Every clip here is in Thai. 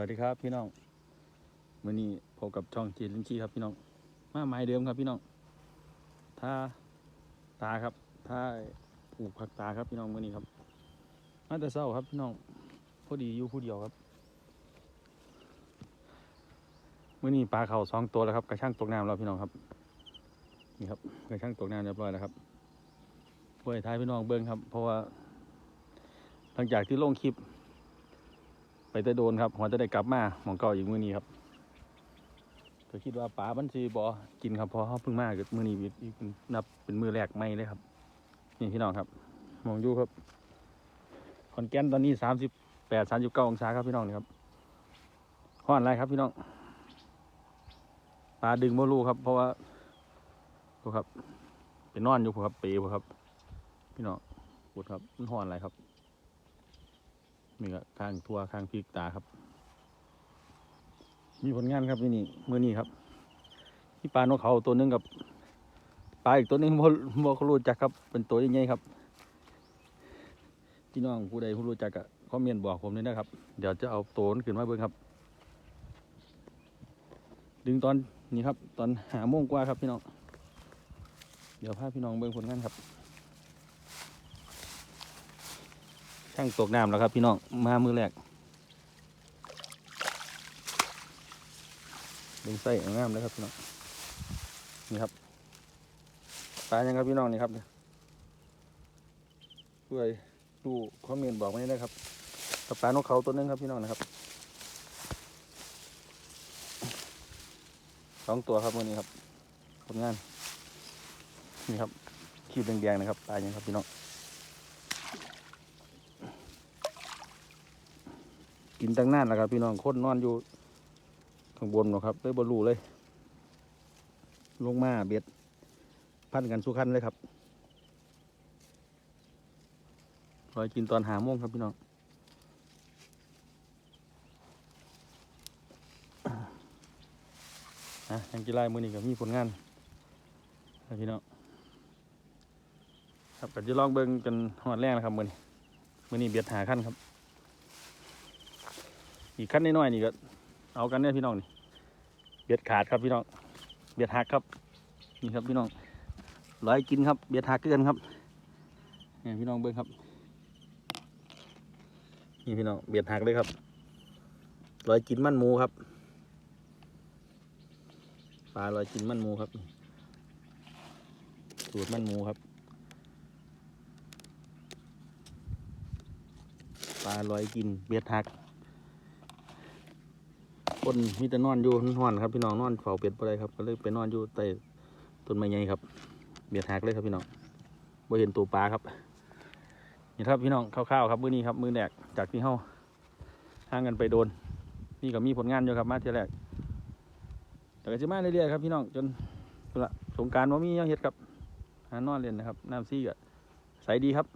วัสดีครับพี่น้องวันนี้พบกับช่องจีนลินชีครับพี่น้อง มาไม้เดิมครับพี่น้องท่าตาครับท่าปลูกผักตาครับพี่น้องวันนี้ครับมาแต่เศร้าครับพี่น้องพอดีอยู่ผู้เดียวครับวันนี้ปลาเขาสองตัวแล้วครับ กระช่างตกน้ำแล้วพี่น้องครับ นี่ครับ กระช่างตกน้ำเรียบร้อยแล้วครับเพื่อท้ายพี่น้องเบิ้งครับ เพราะว่า หลังจากที่ลงคลิป ไปแต่โดนครับหัวจะได้กลับมาหมองเก่าอีกมื้อนี้ครับก็คิดว่าป๋าบันซีบอกินครับเพอเขาเพิ่งมาเกิดมื้อนี้อีกนับเป็นมือแรกไม่เลยครับ นี่พี่น้องครับ มองอยู่ครับขอนแก่นตอนนี้สามสิบแปดสามสิบเก้าองศาครับพี่น้องนี่ครับห้อนอะไรครับพี่น้องปลาดึงโมลูครับ เพราะว่าดูครับเป็นนอนอยู่ครับเปย์ผมครับ พี่น้องปวดครับมันห้อนอะไรครับ นี่ก็ข้างทัวข้างพริกตาครับ มีผลงานครับที่นี่เมื่อนี้ครับที่ปลานกเขาตัวหนึงกับปลาอีกตัวนึงโมโมรู้จักครับ เป็นตัวใหญ่ๆครับพี่น้องผู้ใดผู้รู้จักอะคอมเมนต์บอกผมเลยนะครับ เดี๋ยวจะเอาตัวนั้นขึ้นมาเบิ่งครับ ดึงตอนนี้ครับ ตอนหาโมงกว่าครับพี่น้อง เดี๋ยวพาพี่น้องเบิ่งผลงานครับ ช่างตกน้ำแล้วครับพี่น้อง มามือแรกดึงไส้เอางามเลยครับพี่น้อง นี่ครับ ปลายังครับพี่น้องนี่ครับช่วยดูคอมเมนต์บอกมาได้เลยครับกับปลานกเขาตัวหนึงครับพี่น้องนะครับสองตัวครับมือนี้ครับผลงาน นี่ครับขีดแดงๆนะครับปลายังครับพี่น้อง กินตั้งนานแล้วครับ พี่น้องคนนอนอยู่ข้างบนนะครับเลยบรูเลย ลงมาเบ็ด พันกันสุขันเลยครับรอยกินตอนหาโมงครับพี่น้องนะยังกีฬามือนี้ก็มีผลงานครับพี่น้องครับก็จะลองเบิ่งกันหอดแรกนะครับมือนี้มือนี้เบียดหาขั้นครับ อีกขั้นน้อยๆนี่ก็ เอากันเนี่ยพี่น้องนี่เบียดขาดครับพี่น้องเบียดหักครับนี่ครับพี่น้องร้อยกินครับเบียดหักเกินครับนี่พี่น้องเบิ้งครับนี่พี่น้องเบียดหักเลยครับร้อยกินมันหมูครับปลาร้อยกินมันหมูครับสูตรมันหมูครับปลาร้อยกินเบียดหัก คนมีแต่นอนอยู่นอนครับพี่น้องนอนเฝ้าเป็ดอะไรครับ ก็เลยไปนอนอยู่ใต้ต้นไม้ใหญ่ครับเบียดหักเลยครับพี่น้องบ่เห็นตัวปลาครับนี่ครับพี่น้องคร่าวๆครับมื้อนี้ครับมื้อแรกจากที่เฮาห่างกันไปโดนนี่ก็มีผลงานอยู่ครับมาเที่ยแรกแต่ก็จะมาเรื่อยๆครับพี่น้องจนละสงการว่ามีหยังเฮ็ดครับหานอนเล่นนะครับน้ำซี่ก็ใสดีครับ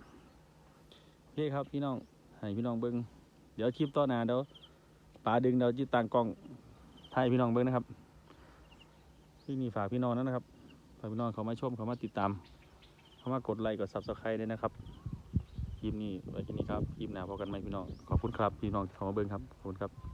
โอเคครับพี่น้องให้พี่น้องเบิ่งเดี๋ยวคลิปต่อหน้าเดี๋ยว ปลาดึงเราจิตต่างกล้องถ่ายพี่น้องเบิ้งนะครับที่นี่ฝากพี่น้องนั้นนะครับฝากพี่น้องเขามาชมเขามาติดตามเขามากดไลค์กดซับสไครต์ด้วยนะครับคลิปนี้ไว้แค่นี้ครับคลิปหน้าพบกันใหม่พี่น้องขอบคุณครับพี่น้องเขามาเบิ้งครับขอบคุณครับ